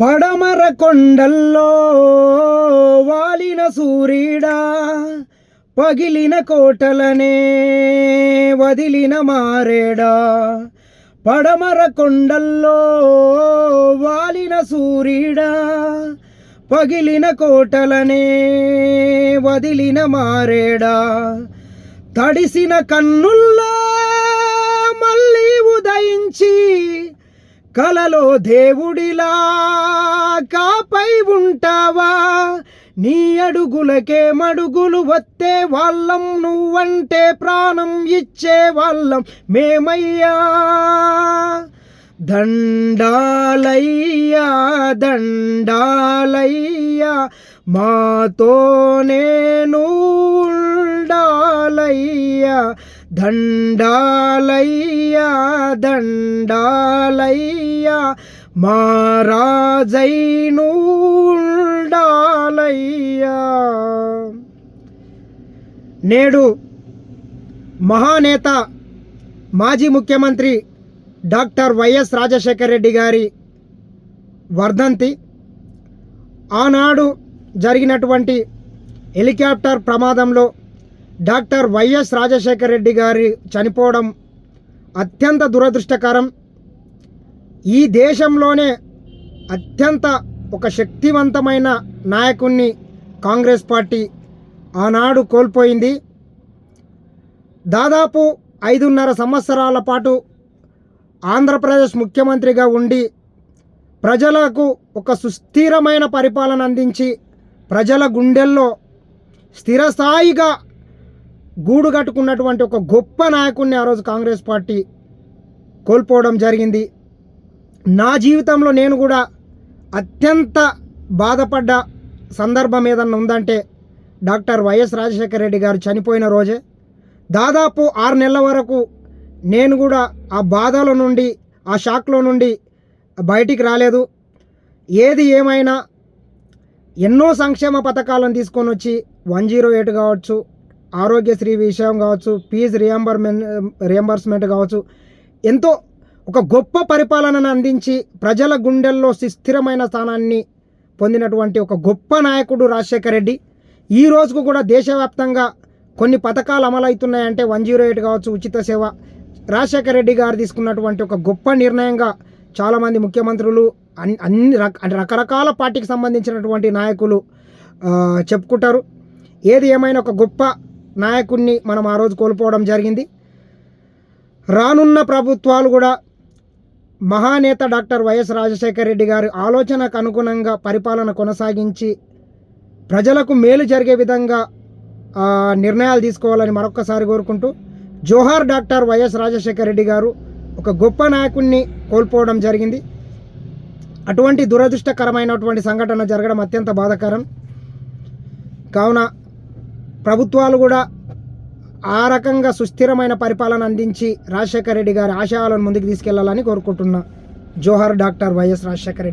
పడమర కొండల్లో వాలిన సూర్యుడా పగిలిన కోటలనే వదిలిన మారేడా. పడమర కొండల్లో వాలిన సూర్యుడా పగిలిన కోటలనే వదిలిన మారేడా. తడిసిన కన్నుల్లో కలలో దేవుడిలా కాపై ఉంటావా? నీ అడుగులకే మడుగులు వత్తే వాళ్ళం నువ్వంటే ప్రాణం ఇచ్చే వాళ్ళం మేమయ్యా. దండాలయ్యా దండాలయ్యా మాతోనే ఉండాలయ్యా. దండాలయ్యా దండాలయ్యా మారాజై నేడు మహానేత మాజీ ముఖ్యమంత్రి డాక్టర్ వైఎస్ రాజశేఖర రెడ్డి గారి వర్ధంతి. ఆనాడు జరిగినటువంటి హెలికాప్టర్ ప్రమాదంలో డాక్టర్ వైఎస్ రాజశేఖర రెడ్డి గారి చనిపోవడం అత్యంత దురదృష్టకరం. ఈ దేశంలోనే అత్యంత ఒక శక్తివంతమైన నాయకుణ్ణి కాంగ్రెస్ పార్టీ ఆనాడు కోల్పోయింది. దాదాపు ఐదున్నర సంవత్సరాల పాటు ఆంధ్రప్రదేశ్ ముఖ్యమంత్రిగా ఉండి ప్రజలకు ఒక సుస్థిరమైన పరిపాలన అందించి ప్రజల గుండెల్లో స్థిరస్థాయిగా గూడు కట్టుకున్నటువంటి ఒక గొప్ప నాయకుడిని ఆ రోజు కాంగ్రెస్ పార్టీ కోల్పోవడం జరిగింది. నా జీవితంలో నేను కూడా అత్యంత బాధపడ్డ సందర్భం ఏదన్నా ఉందంటే డాక్టర్ వైఎస్ రాజశేఖర రెడ్డి గారు చనిపోయిన రోజే. దాదాపు ఆరు నెలల వరకు నేను కూడా ఆ బాధల నుండి ఆ షాక్లో నుండి బయటికి రాలేదు. ఏది ఏమైనా ఎన్నో సంక్షేమ పథకాలను తీసుకొని వచ్చి వన్ జీరో ఎయిట్ కావచ్చు ఆరోగ్యశ్రీ విషయం కావచ్చు ఫీజు రియంబర్మెంట్ రియంబర్స్మెంట్ కావచ్చు ఎంతో ఒక గొప్ప పరిపాలనను అందించి ప్రజల గుండెల్లో సుస్థిరమైన స్థానాన్ని పొందినటువంటి ఒక గొప్ప నాయకుడు రాజశేఖర రెడ్డి. ఈ రోజుకు కూడా దేశవ్యాప్తంగా కొన్ని పథకాలు అమలవుతున్నాయంటే వన్ జీరో ఎయిట్ కావచ్చు ఉచిత సేవ. రాజశేఖర రెడ్డి గారు తీసుకున్నటువంటి ఒక గొప్ప నిర్ణయంగా చాలామంది ముఖ్యమంత్రులు అన్ని అన్ని రక అంటే రకరకాల పార్టీకి సంబంధించినటువంటి నాయకులు చెప్పుకుంటారు. ఏది ఏమైనా ఒక గొప్ప నాయకుడిని మనం ఆ రోజు కోల్పోవడం జరిగింది. రానున్న ప్రభుత్వాలు కూడా మహానేత డాక్టర్ వైఎస్ రాజశేఖర రెడ్డి గారి ఆలోచనకు అనుగుణంగా పరిపాలన కొనసాగించి ప్రజలకు మేలు జరిగే విధంగా నిర్ణయాలు తీసుకోవాలని మరొక్కసారి కోరుకుంటూ జోహార్ డాక్టర్ వైఎస్ రాజశేఖర రెడ్డి గారు ఒక గొప్ప నాయకుడిని కోల్పోవడం జరిగింది. అటువంటి దురదృష్టకరమైనటువంటి సంఘటన జరగడం అత్యంత బాధాకరం. కావున ప్రభుత్వాలు కూడా ఆ రకంగా సుస్థిరమైన పరిపాలన అందించి రాజశేఖర రెడ్డి గారి ఆశయాలను ముందుకు తీసుకెళ్ళాలని కోరుకుంటున్నా జోహార్ డాక్టర్ వైఎస్ రాజశేఖర రెడ్డి.